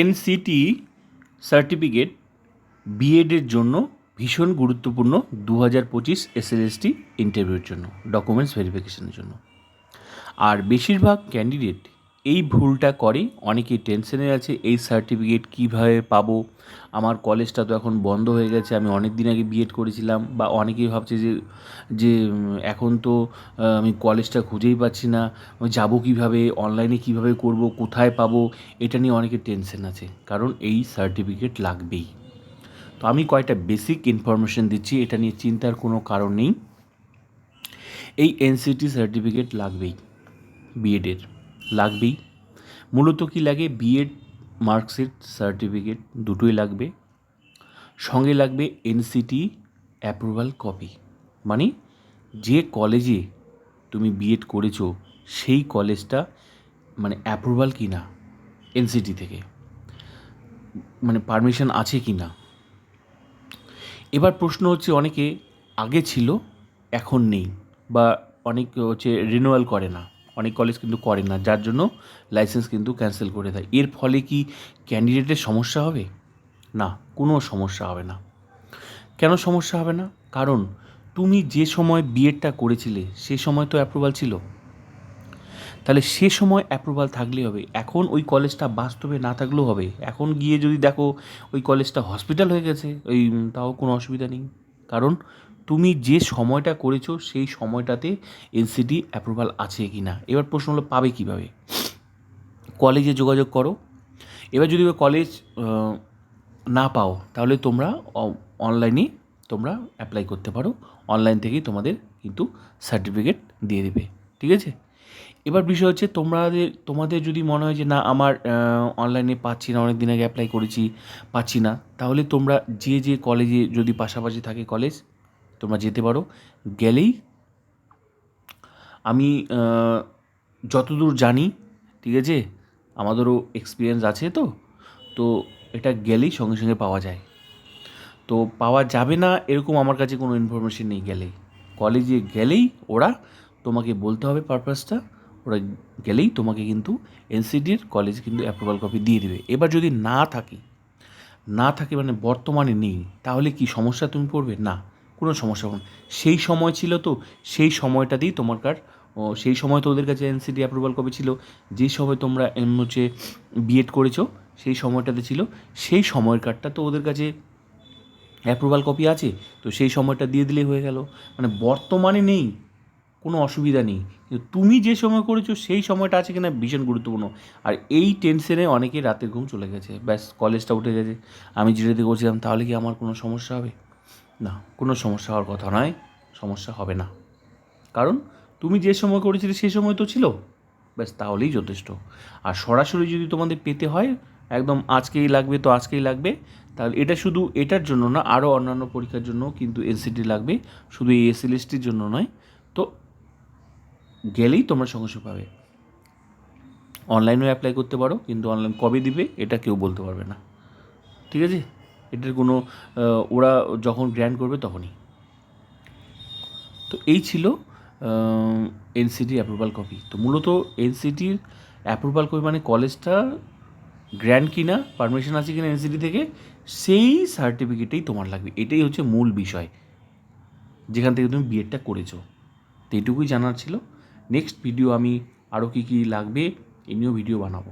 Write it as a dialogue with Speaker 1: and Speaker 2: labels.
Speaker 1: NCT certificate বিএডের জন্য ভীষণ গুরুত্বপূর্ণ দু হাজার পঁচিশ এসএলএসটি ইন্টারভিউর জন্য ডকুমেন্টস ভেরিফিকেশনের জন্য। আর বেশিরভাগ ক্যান্ডিডেট এই ভুলটা করে, অনেকেই টেনশনে আছে, এই সার্টিফিকেট কীভাবে পাবো? আমার কলেজটা তো এখন বন্ধ হয়ে গেছে, আমি অনেক দিন আগে বিএড করেছিলাম, বা অনেকেই ভাবছে যে যে এখন তো আমি কলেজটা খুঁজেই পাচ্ছি না, যাব কীভাবে অনলাইনে কীভাবে করব, কোথায় পাবো? এটা নিয়ে অনেকের টেনশন আছে, কারণ এই সার্টিফিকেট লাগবেই। তো আমি কয়েকটা বেসিক ইনফরমেশন দিচ্ছি, এটা নিয়ে চিন্তার কোনো কারণ নেই। এই এনসিটি সার্টিফিকেট লাগবেই বিএডের লাগবেই। মূলত কি লাগে? বিএড মার্কশিট সার্টিফিকেট দুটোই লাগবে। সঙ্গে লাগবে এনসিটি অ্যাপ্রুভাল কপি মানে যে কলেজে তুমি বিএড করেছ, সেই কলেজটা মানে অ্যাপ্রুভাল কি না এনসিটি থেকে? মানে পারমিশন আছে কি না এবার প্রশ্ন হচ্ছে অনেকে আগে ছিল, এখন নেই, বা অনেক হচ্ছে রিনিউয়াল করে না। অনেক কলেজ কিন্তু করে না, যার জন্য লাইসেন্স কিন্তু ক্যান্সেল করে দেয়। এর ফলে কি ক্যান্ডিডেটের সমস্যা হবে? না, কোনো সমস্যা হবে না। কেন সমস্যা হবে না? কারণ তুমি যে সময় বিএডটা করেছিলে, সে সময় তো অ্যাপ্রুভাল ছিল। তাহলে সে সময় অ্যাপ্রুভাল থাকলেই হবে। এখন ওই কলেজটা বাস্তবে না থাকলেও হবে। এখন গিয়ে যদি দেখো ওই কলেজটা হসপিটাল হয়ে গেছে, ওই তাও কোনো অসুবিধা নেই। কারণ তুমি যে সময়টা করেছ, সেই সময়টাতে এনসিটি অ্যাপ্রুভাল আছে কি না এবার প্রশ্ন হলো, পাবে কীভাবে? কলেজে যোগাযোগ করো। এবার যদি কলেজ না পাও, তাহলে তোমরা অনলাইনে তোমরা অ্যাপ্লাই করতে পারো। অনলাইন থেকেই তোমাদের কিন্তু সার্টিফিকেট দিয়ে দেবে। ঠিক আছে? এবার বিষয় হচ্ছে, তোমাদের তোমাদের যদি মনে হয় যে, না, আমার অনলাইনে পাচ্ছি না অনেক দিন আগে অ্যাপ্লাই করেছি, পাচ্ছি না, তাহলে তোমরা যে যে কলেজে যদি পাশাপাশি থাকে কলেজ তোমরা যেতে পারো। গেলেই আমি যতদূর জানি, ঠিক আছে, আমাদেরও এক্সপিরিয়েন্স আছে তো তো এটা গেলেই সঙ্গে সঙ্গে পাওয়া যায়। তো পাওয়া যাবে না এরকম আমার কাছে কোনো ইনফরমেশন নেই গেলেই। কলেজে গেলেই ওরা তোমাকে বলতে হবে পারপাসটা ওরা গেলেই তোমাকে কিন্তু এনসিডির কলেজ কিন্তু অ্যাপ্রুভাল কপি দিয়ে দেবে। এবার যদি না থাকে না থাকে মানে বর্তমানে নেই, তাহলে কি সমস্যা তুমি পড়বে? না। কোনো সমস্যা হবে না। সেই সময় ছিল তো, সেই সময়টাতেই তোমার কার সেই সময় তো ওদের কাছে এনসিডি অ্যাপ্রুভাল কপি ছিল, যে সময় তোমরা হচ্ছে বিএড করেছ, সেই সময়টাতে ছিল, সেই সময়ের কার্ডটা তো ওদের কাছে অ্যাপ্রুভাল কপি আছে, তো সেই সময়টা দিয়ে দিলেই হয়ে গেল। মানে বর্তমানে নেই, কোনো অসুবিধা নেই। কিন্তু তুমি যে সময় করেছ, সেই সময়টা আছে কিনা ভীষণ গুরুত্বপূর্ণ। আর এই টেনশনে অনেকে রাতের ঘুম চলে গেছে। ব্যাস কলেজটা উঠে গেছে। আমি যেটা যেটাতে করছিলাম তাহলে কি আমার কোনো সমস্যা হবে? না, কোনো সমস্যা হওয়ার কথা নয়। সমস্যা হবে না। কারণ তুমি যে সময় করেছিলে সেই সময় তো ছিল। ব্যাস, তাহলেই যথেষ্ট। আর সরাসরি যদি তোমাদের পেতে হয়, একদম আজকেই লাগবে তো আজকেই লাগবে। তাহলে এটা শুধু এটার জন্য না, আরও অন্যান্য পরীক্ষার জন্য কিন্তু এনসিটি লাগবে। শুধু এই এসএলএসটির জন্য নয়। তো গেলেই তোমরা সঙ্গে পাবে। অনলাইনেও অ্যাপ্লাই করতে পারো, কিন্তু অনলাইন কবে দিবে, এটা কেউ বলতে পারবে না। ঠিক আছে? এটার কোনো ওরা যখন গ্র্যান্ড করবে তখনই। তো এই ছিল এনসিটি অ্যাপ্রুভাল কপি তো মূলত এনসিটির অ্যাপ্রুভাল কপি মানে কলেজটা গ্র্যান্ড কিনা পারমিশন আছে কিনা এনসিটি থেকে, সেই সার্টিফিকেটেই তোমার লাগবে। এটাই হচ্ছে মূল বিষয়, যেখান থেকে তুমি বিএডটা করেছ। তো এইটুকুই জানার ছিল। নেক্সট ভিডিও আমি আরও কী কী লাগবে, এ নিয়েও ভিডিও বানাবো।